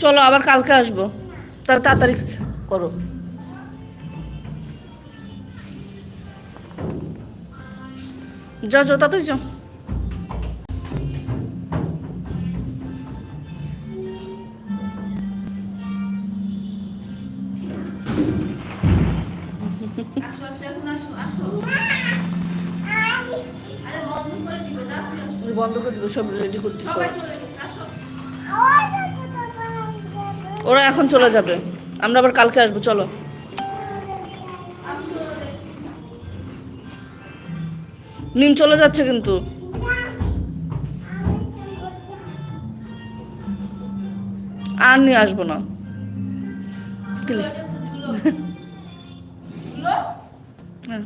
চলো আবার কালকে আসব। তার তাড়াতাড়ি করো। যাও যাও তাড়াতাড়ি যাও। বন্ধ করে দিবে তাড়াতাড়ি আসো। বন্ধ করে দিল সব রেডি করতেছে সবাই চলে গেছে আসো ওরা এখন চলে যাবে। আমরা আবার কালকে আসব চলো। নিম চলে যাচ্ছে কিন্তু। আর নিয়ে আসব না। হ্যাঁ।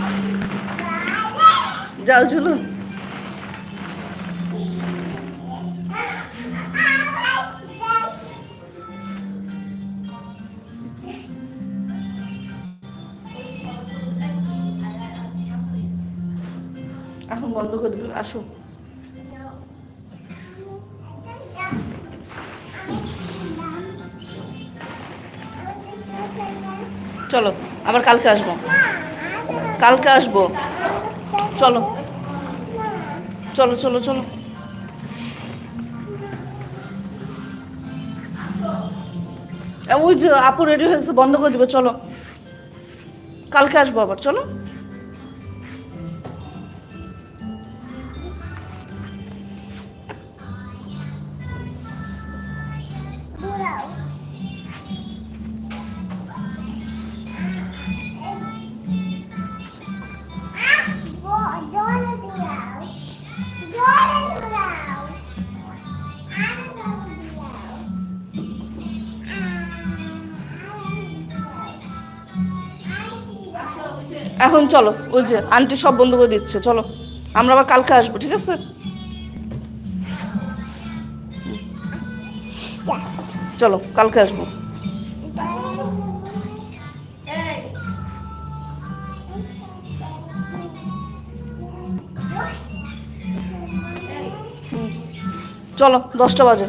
যাও চলো। এখন বন্ধ করে দিবে আসো। চলো আবার কালকে আসব। কালকে আসব। চলো। চলো চলো চলো। ওই যে আপু রেডি হয়ে গেছে, বন্ধ করে দিবে, চলো। কালকে আসব আবার, চলো। এখন চলো, ওই যে আন্টি সব বন্ধ করে দিচ্ছে, চলো। আমরা আবার কালকে আসব, ঠিক আছে? চলো, কালকে আসব। চলো, দশটা বাজে।